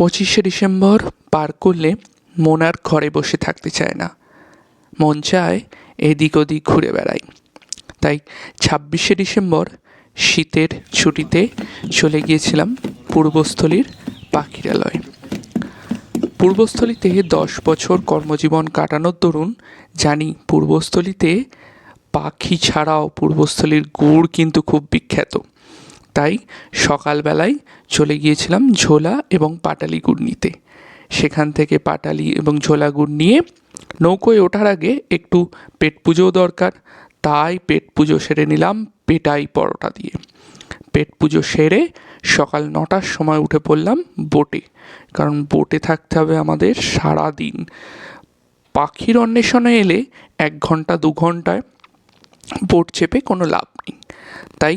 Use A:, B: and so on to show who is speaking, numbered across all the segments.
A: পঁচিশে ডিসেম্বর পার করলে মন আর ঘরে বসে থাকতে চায় না। মন চায় এদিক ওদিক ঘুরে বেড়াই। তাই ছাব্বিশে ডিসেম্বর শীতের ছুটিতে চলে গিয়েছিলাম পূর্বস্থলীর পাখিরালয়। পূর্বস্থলীতে দশ বছর কর্মজীবন কাটানোর দরুন জানি পূর্বস্থলীতে পাখি ছাড়াও পূর্বস্থলীর গুড় কিন্তু খুব বিখ্যাত। তাই সকালবেলায় চলে গিয়েছিলাম ঝোলা এবং পাটালি গুড় নিতে সেখান থেকে পাটালি এবং ঝোলা গুড় নিয়ে নৌকোয় ওঠার আগে একটু পেট পুজোও দরকার, তাই পেট পুজো সেরে নিলাম পেটাই পরোটা দিয়ে। পেট পুজো সেরে সকাল নটার সময় উঠে পড়লাম বোটে, কারণ বোটে থাকতে হবে আমাদের সারা দিন পাখির অন্বেষণে এলে এক ঘণ্টা, দু ঘন্টায় বোট চেপে কোনো লাভ নেই। তাই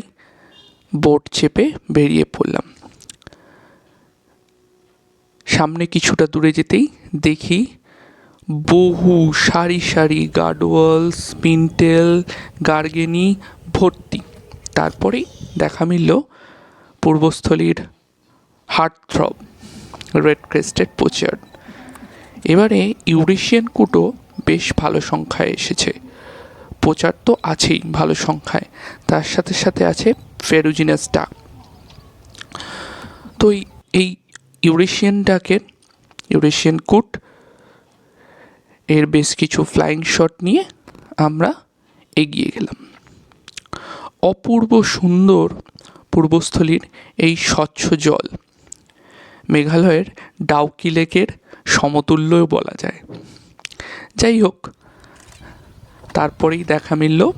A: বোট চেপে বেরিয়ে পড়লাম। সামনে কিছুটা দূরে যেতেই দেখি বহু সারি সারি গার্ডওয়াল স্পিনটেল গার্গেনি ভর্তি। তারপরেই দেখা মিলল পূর্বস্থলীর হার্টথ্রব, রেড ক্রেস্টেড পোচার। এবারে ইউরেশিয়ান কুটো বেশ ভালো সংখ্যায় এসেছে। প্রচার তো আছেই ভালো সংখ্যায়, তার সাথে সাথে আছে ফেরুজিনাস ডাক তো এই- এই ইউরেশিয়ান কুট, এর বেশ কিছু ফ্লাইং শট নিয়ে আমরা এগিয়ে গেলাম। অপূর্ব সুন্দর পূর্বস্থলীর এই স্বচ্ছ জল, মেঘালয়ের ডাউকি লেকের সমতুল্যও বলা যায়। যাই হোক, তারপরেই দেখা মিলল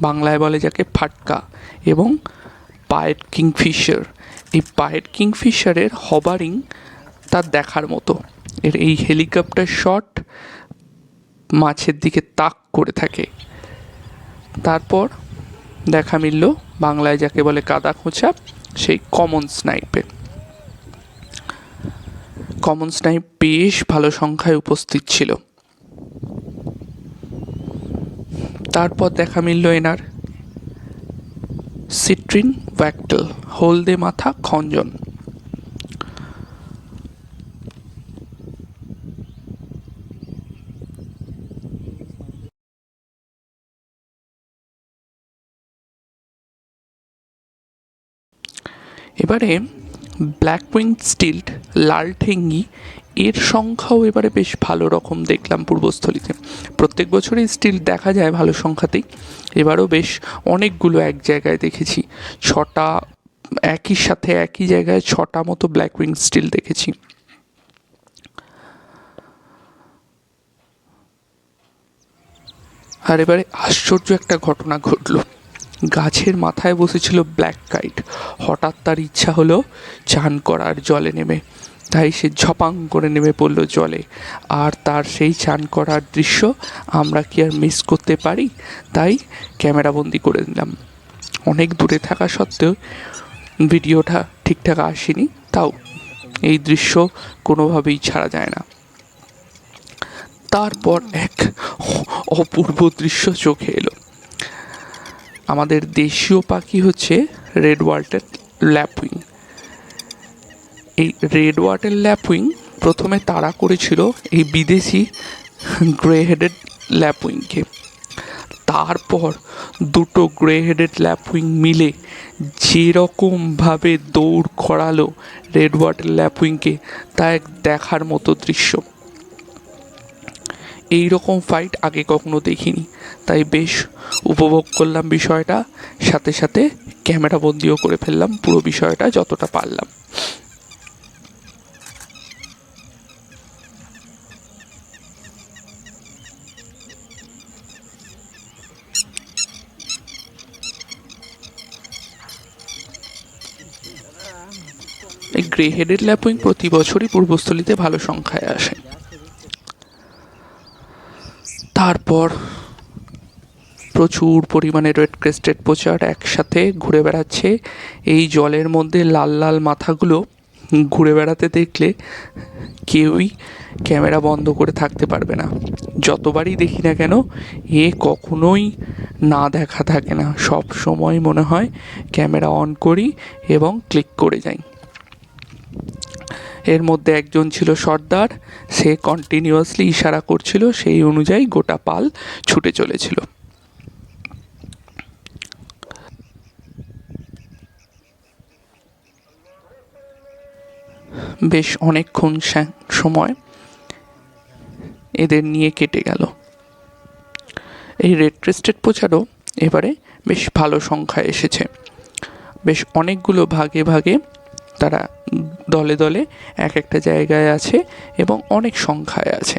A: বাংলায় বলে যাকে ফাটকা এবং পায়েট কিংফিশার। এই পায়েট কিংফিশারের হবারিং তার দেখার মতো। এর এই হেলিকপ্টার শট মাছের দিকে তাক করে থাকে। তারপর দেখা মিলল বাংলায় যাকে বলে কাদা খোঁচা সেই কমন স্নাইপের কমন স্নাইপ বেশ ভালো সংখ্যায় উপস্থিত ছিল। তারপর দেখা মিলল এনার। সিট্রিন ভ্যাক্টেল হলদে মাথা খঞ্জন। এবারে ব্ল্যাক উইং স্টিল্ট লাল ঠেঙ্গি, এর সংখ্যাও এবারে বেশ ভালো রকম দেখলাম পূর্বস্থলীতে। প্রত্যেক বছরই স্টিল দেখা যায় ভালো সংখ্যাতেই। এবারও বেশ অনেকগুলো এক জায়গায় দেখেছি। ছটা একই সাথে একই জায়গায় ছটা মতো ব্ল্যাক উইং স্টিল দেখেছি। আর এবারে আশ্চর্য একটা ঘটনা ঘটলো। গাছের মাথায় বসেছিল ব্ল্যাক কাইট। হঠাৎ তার ইচ্ছা হলো চান করার জলে নেমে। তাই সে ঝপাং করে নেমে পড়ল জলে। আর তার সেই চান করার দৃশ্য আমরা কি আর মিস করতে পারি? তাই ক্যামেরাবন্দি করে নিলাম। অনেক দূরে থাকা সত্ত্বেও ভিডিওটা ঠিকঠাক আসেনি, তাও এই দৃশ্য কোনোভাবেই ছাড়া যায় না। তারপর এক অপূর্ব দৃশ্য চোখে এলো। আমাদের দেশীয় পাখি হচ্ছে রেড ওয়াল্টার ল্যাপুইং এই রেড ওয়াটার ল্যাপুইং প্রথমে তাড়া করেছিল এই বিদেশি গ্রে হেডেড ল্যাপুইংকে তারপর দুটো গ্রে হেডেড ল্যাপুইং মিলে যেরকমভাবে দৌড় করালো রেড ওয়াটার ল্যাপুইংকে তা এক দেখার মতো দৃশ্য। এই রকম ফাইট আগে কখনো দেখিনি। তাই বেশ উপভোগ করলাম বিষয়টা, সাথে সাথে ক্যামেরা বন্দিও করে ফেললাম পুরো বিষয়টা যতটা পারলাম। এই গ্রে হেডেড ল্যাপুইং প্রতি বছরই পূর্বস্থলীতে ভালো সংখ্যায় আসে। তারপর প্রচুর পরিমাণে রেড ক্রেস্টেড পোচার একসাথে ঘুরে বেড়াচ্ছে। এই জলের মধ্যে লাল লাল মাথাগুলো ঘুরে বেড়াতে দেখলে কেউই ক্যামেরা বন্ধ করে থাকতে পারবে না। যতবারই দেখি না কেন, এ কখনোই না দেখা থাকে না। সব সময় মনে হয় ক্যামেরা অন করি এবং ক্লিক করে যাই। এর মধ্যে একজন ছিল সর্দার। সে কন্টিনিউয়াসলি ইশারা করছিল, সেই অনুযায়ী গোটা পাল ছুটে চলেছিল। বেশ অনেকক্ষণ সময় এদের নিয়ে কেটে গেল। এই রেড ক্রেস্টেড পোচারও এবারে বেশ ভালো সংখ্যা এসেছে। বেশ অনেকগুলো ভাগে ভাগে তারা দলে দলে এক একটা জায়গায় আছে এবং অনেক সংখ্যায় আছে।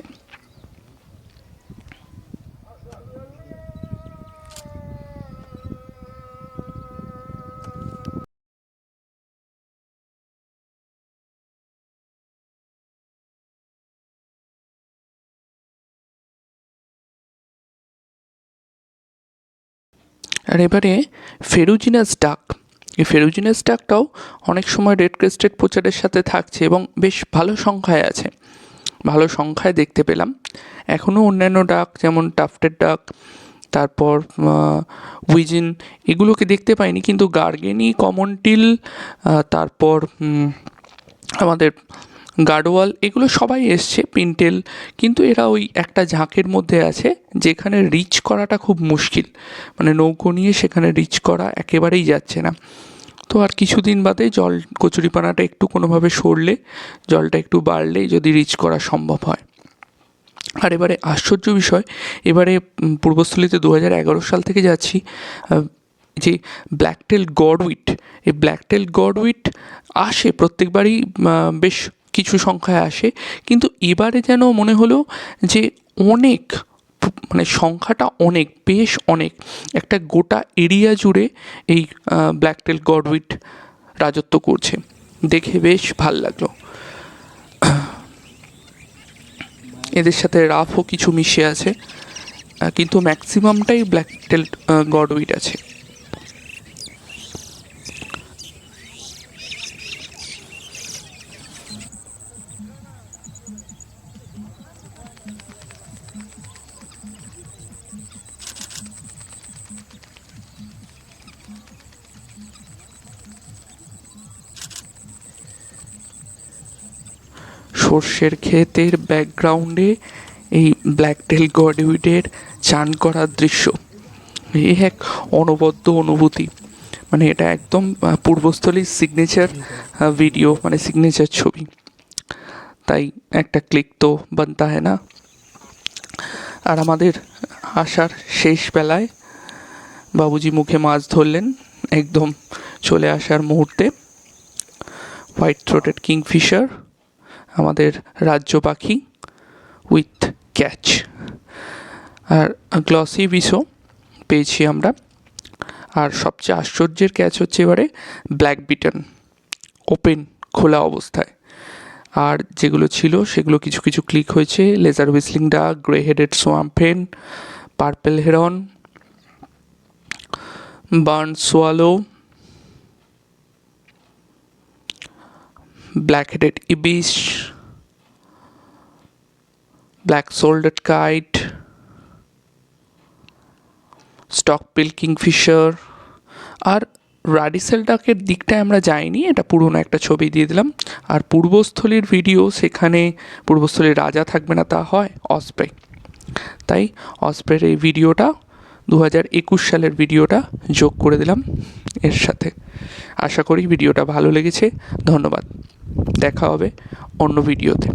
A: আর এবারে ফেরুজিনাস ডাক। এই ফেরোজিনাস ডাকটাও অনেক সময় রেড ক্রেস্টেড পোচারের সাথে থাকছে এবং বেশ ভালো সংখ্যায় আছে। ভালো সংখ্যায় দেখতে পেলাম। এখনও অন্যান্য ডাক যেমন টাফটের ডাক তারপর উইজিন এগুলোকে দেখতে পাইনি কিন্তু গার্গেনি কমন টিল তারপর আমাদের গার্ডওয়াল এগুলো সবাই এসছে পিন্টেল কিন্তু এরা ওই একটা ঝাঁকের মধ্যে আছে যেখানে রিচ করাটা খুব মুশকিল। মানে নৌকো নিয়ে সেখানে রিচ করা একেবারেই যাচ্ছে না। তো আর কিছুদিন বাদে জল কচুরিপানাটা একটু কোনোভাবে সরলে, জলটা একটু বাড়লেই যদি রিচ করা সম্ভব হয়। আর এবারে আশ্চর্য বিষয়, এবারে পূর্বস্থলীতে দু হাজার এগারো সাল থেকে যাচ্ছি যে ব্ল্যাকটেল গডউইট, এই ব্ল্যাকটেল গডউইট আসে প্রত্যেকবারই বেশ কিছু সংখ্যায় আসে। কিন্তু এবারে যেন মনে হলো যে অনেক মানে সংখ্যাটা অনেক, বেশ অনেক। একটা গোটা এরিয়া জুড়ে এই ব্ল্যাকটেল গডউইট রাজত্ব করছে। দেখে বেশ ভালো লাগল। এদের সাথে রাফও কিছু মিশে আছে কিন্তু ম্যাক্সিমামটাই ব্ল্যাক টেল্ট গডউইট আছে। সর্ষের ক্ষেতের ব্যাকগ্রাউন্ডে এই ব্ল্যাকটেল গডউইটের চান করার দৃশ্য। এ এক অনবদ্য অনুভূতি। মানে এটা একদম পূর্বস্থলীর সিগনেচার ভিডিও মানে সিগনেচার ছবি। তাই একটা ক্লিক তো বানতা হয় না? আর আমাদের আসার শেষ বেলায় বাবুজি মুখে মাছ ধরলেন, একদম চলে আসার মুহূর্তে। হোয়াইট থ্রোটেড কিংফিশার আমাদের রাজ্য পাখি উইথ ক্যাচ। আর গ্লসি বিসো পেয়েছি আমরা। আর সবচেয়ে আশ্চর্যের ক্যাচ হচ্ছে এবারে ব্ল্যাক বিটন। ওপেন খোলা অবস্থায়। আর যেগুলো ছিল সেগুলো কিছু কিছু ক্লিক হয়েছে। Lesser whistling duck grey headed swamphen purple heron barn swallow black headed ibis, black shouldered kite, stork billed kingfisher আর রাডিসেল ডাকের দিকটায় আমরা যাইনি এটা পুরনো একটা ছবি দিয়ে দিলাম। আর পূর্বস্থলীর ভিডিও সেখানে পূর্বস্থলীর রাজা থাকবে না তা হয় অসপ্রে তাই অসপ্রের এই ভিডিওটা দু হাজার একুশ সালের ভিডিওটা যোগ করে দিলাম এর সাথে। আশা করি ভিডিওটা ভালো লেগেছে ধন্যবাদ। দেখা হবে অন্য ভিডিওতে।